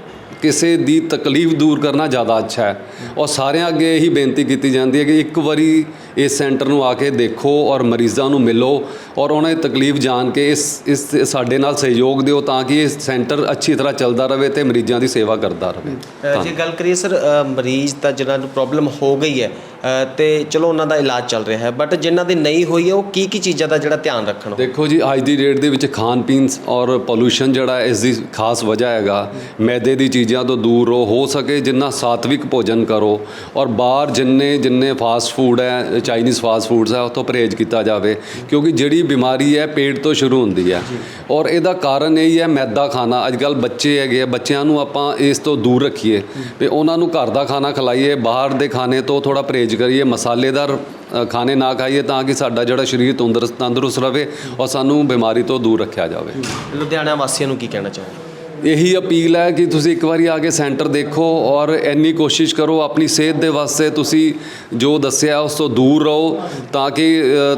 ਕਿਸੇ ਦੀ ਤਕਲੀਫ ਦੂਰ ਕਰਨਾ ਜ਼ਿਆਦਾ ਅੱਛਾ ਹੈ। ਔਰ ਸਾਰਿਆਂ ਅੱਗੇ ਇਹੀ ਬੇਨਤੀ ਕੀਤੀ ਜਾਂਦੀ ਹੈ ਕਿ ਇੱਕ ਵਾਰੀ ਇਸ ਸੈਂਟਰ ਨੂੰ ਆ ਕੇ ਦੇਖੋ ਔਰ ਮਰੀਜ਼ਾਂ ਨੂੰ ਮਿਲੋ ਔਰ ਉਹਨਾਂ ਦੀ ਤਕਲੀਫ ਜਾਣ ਕੇ ਇਸ ਇਸ ਸਾਡੇ ਨਾਲ ਸਹਿਯੋਗ ਦਿਓ ਤਾਂ ਕਿ ਇਹ ਸੈਂਟਰ ਅੱਛੀ ਤਰ੍ਹਾਂ ਚੱਲਦਾ ਰਹੇ ਤੇ ਮਰੀਜ਼ਾਂ ਦੀ ਸੇਵਾ ਕਰਦਾ ਰਹੇ। ਜੇ ਗੱਲ ਕਰੀਏ ਸਰ ਮਰੀਜ਼ ਤਾਂ ਜਿਹਨਾਂ ਨੂੰ ਪ੍ਰੋਬਲਮ ਹੋ ਗਈ ਹੈ ਤੇ ਚਲੋ ਉਹਨਾਂ ਦਾ ਇਲਾਜ ਚੱਲ ਰਿਹਾ ਹੈ ਬਟ ਜਿਨ੍ਹਾਂ ਦੀ ਨਹੀਂ ਹੋਈ ਹੈ ਉਹ ਕੀ ਕੀ ਚੀਜ਼ਾਂ ਦਾ ਜਿਹੜਾ ਧਿਆਨ ਰੱਖਣ ਦੇਖੋ ਜੀ ਅੱਜ ਦੀ ਡੇਟ ਦੇ ਵਿੱਚ ਖਾਣ ਪੀਣ ਔਰ ਪੋਲੂਸ਼ਨ ਜਿਹੜਾ ਇਸ ਦੀ ਖਾਸ ਵਜ੍ਹਾ ਹੈਗਾ ਮੈਦੇ ਦੀ ਚੀਜ਼ਾਂ ਤੋਂ ਦੂਰ ਰਹੋ ਹੋ ਸਕੇ ਜਿੰਨਾ ਸਾਤਵਿਕ ਭੋਜਨ ਕਰੋ ਔਰ ਬਾਹਰ ਜਿੰਨੇ ਜਿੰਨੇ ਫਾਸਟ ਫੂਡ ਹੈ ਚਾਈਨੀਜ਼ ਫਾਸਟ ਫੂਡਸ ਹੈ ਉਹ ਤੋਂ ਪਰਹੇਜ਼ ਕੀਤਾ ਜਾਵੇ ਕਿਉਂਕਿ ਜਿਹੜੀ ਬਿਮਾਰੀ ਹੈ ਪੇਟ ਤੋਂ ਸ਼ੁਰੂ ਹੁੰਦੀ ਹੈ। ਔਰ ਇਹਦਾ ਕਾਰਨ ਇਹ ਹੀ ਹੈ ਮੈਦਾ ਖਾਣਾ। ਅੱਜ ਕੱਲ ਬੱਚੇ ਹੈਗੇ ਆ ਬੱਚਿਆਂ ਨੂੰ ਆਪਾਂ ਇਸ ਤੋਂ ਦੂਰ ਰੱਖੀਏ ਵੀ ਉਹਨਾਂ ਨੂੰ ਘਰ ਦਾ ਖਾਣਾ ਖਿਲਾਈਏ ਬਾਹਰ ਦੇ ਖਾਣੇ ਤੋਂ ਥੋੜਾ ਪਰਹੇਜ਼ ਕਰੀਏ ਮਸਾਲੇਦਾਰ ਖਾਣੇ ਨਾ ਖਾਈਏ ਤਾਂ ਕਿ ਸਾਡਾ ਜਿਹੜਾ ਸਰੀਰ ਤੰਦਰੁਸਤ ਤੰਦਰੁਸਤ ਰਵੇ ਔਰ ਸਾਨੂੰ ਬਿਮਾਰੀ ਤੋਂ ਦੂਰ ਰੱਖਿਆ ਜਾਵੇ। ਲੁਧਿਆਣਾ ਵਾਸੀਆਂ ਨੂੰ ਕੀ ਕਹਿਣਾ ਚਾਹੋਗੇ? ਇਹੀ ਅਪੀਲ ਹੈ ਕਿ ਤੁਸੀਂ ਇੱਕ ਵਾਰੀ ਆ ਕੇ ਸੈਂਟਰ ਦੇਖੋ ਔਰ ਇੰਨੀ ਕੋਸ਼ਿਸ਼ ਕਰੋ ਆਪਣੀ ਸਿਹਤ ਦੇ ਵਾਸਤੇ ਤੁਸੀਂ ਜੋ ਦੱਸਿਆ ਉਸ ਤੋਂ ਦੂਰ ਰਹੋ ਤਾਂ ਕਿ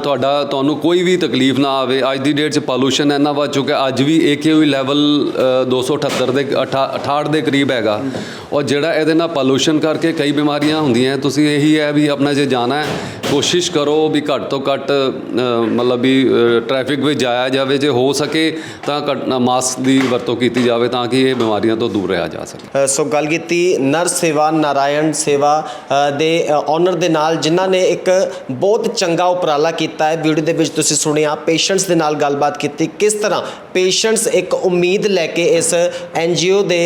ਤੁਹਾਡਾ, ਤੁਹਾਨੂੰ ਕੋਈ ਵੀ ਤਕਲੀਫ ਨਾ ਆਵੇ। ਅੱਜ ਦੀ ਡੇਟ 'ਚ ਪੋਲੂਸ਼ਨ ਇੰਨਾ ਵੱਧ ਚੁੱਕਾ ਅੱਜ ਵੀ AQI ਲੈਵਲ 278 ਦੇ 68 ਦੇ ਕਰੀਬ ਹੈਗਾ। ਔਰ ਜਿਹੜਾ ਇਹਦੇ ਨਾਲ ਪੋਲੂਸ਼ਨ ਕਰਕੇ ਕਈ ਬਿਮਾਰੀਆਂ ਹੁੰਦੀਆਂ, ਤੁਸੀਂ ਇਹੀ ਹੈ ਵੀ ਆਪਣਾ ਜੇ ਜਾਣਾ ਹੈ ਕੋਸ਼ਿਸ਼ ਕਰੋ ਵੀ ਘੱਟ ਤੋਂ ਘੱਟ ਮਤਲਬ ਵੀ ਟ੍ਰੈਫਿਕ ਵਿੱਚ ਜਾਇਆ ਜਾਵੇ, ਜੇ ਹੋ ਸਕੇ ਤਾਂ ਘੱਟ- ਮਾਸਕ ਦੀ ਵਰਤੋਂ ਕੀਤੀ ਜਾਵੇ ਤਾਂ ਕਿ ਇਹ ਬਿਮਾਰੀਆਂ ਤੋਂ ਦੂਰ ਰਿਹਾ ਜਾ ਸਕੇ। ਸੋ ਗੱਲ ਕੀਤੀ ਨਰਸ ਸੇਵਾ, ਨਾਰਾਇਣ ਸੇਵਾ ਦੇ ਓਨਰ ਦੇ ਨਾਲ, ਜਿਨ੍ਹਾਂ ਨੇ ਇੱਕ ਬਹੁਤ ਚੰਗਾ ਉਪਰਾਲਾ ਕੀਤਾ ਹੈ। ਵੀਡੀਓ ਦੇ ਵਿੱਚ ਤੁਸੀਂ ਸੁਣਿਆ ਪੇਸ਼ੈਂਟਸ ਦੇ ਨਾਲ ਗੱਲਬਾਤ ਕੀਤੀ, ਕਿਸ ਤਰ੍ਹਾਂ ਪੇਸ਼ੈਂਟਸ ਇੱਕ ਉਮੀਦ ਲੈ ਕੇ ਇਸ ਐਨਜੀਓ ਦੇ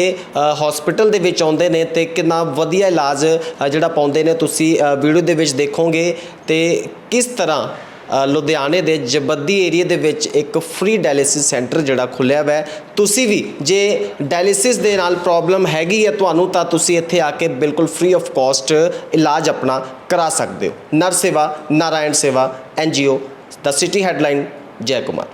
ਹਸਪੀਟਲ ਦੇ ਵਿੱਚ ਆਉਂਦੇ ਨੇ ਤੇ ਕਿੰਨਾ ਵਧੀਆ ਇਲਾਜ ਜਿਹੜਾ ਪਾਉਂਦੇ ਨੇ। ਤੁਸੀਂ ਵੀਡੀਓ ਦੇ ਵਿੱਚ ਦੇਖੋਗੇ। ਤੇ ਕਿਸ ਤਰ੍ਹਾਂ ਲੁਧਿਆਣੇ ਦੇ ਜਬੱਦੀ ਏਰੀਆ ਦੇ ਵਿੱਚ ਇੱਕ ਫ੍ਰੀ ਡਾਇਲਿਸਿਸ ਸੈਂਟਰ ਜਿਹੜਾ ਖੁੱਲਿਆ ਹੋਇਆ ਤੁਸੀਂ ਵੀ ਜੇ ਡਾਇਲਿਸਿਸ ਦੇ ਨਾਲ ਪ੍ਰੋਬਲਮ ਹੈਗੀ ਹੈ ਤੁਹਾਨੂੰ, ਤਾਂ ਤੁਸੀਂ ਇੱਥੇ ਆ ਕੇ ਬਿਲਕੁਲ ਫ੍ਰੀ ਆਫ ਕਾਸਟ ਇਲਾਜ ਆਪਣਾ ਕਰਾ ਸਕਦੇ ਹੋ। ਨਰ ਸੇਵਾ ਨਾਰਾਇਣ ਸੇਵਾ ਐਨਜੀਓ ਦਾ ਸਿਟੀ ਹੈਡਲਾਈਨ ਜੈ ਕੁਮਾਰ।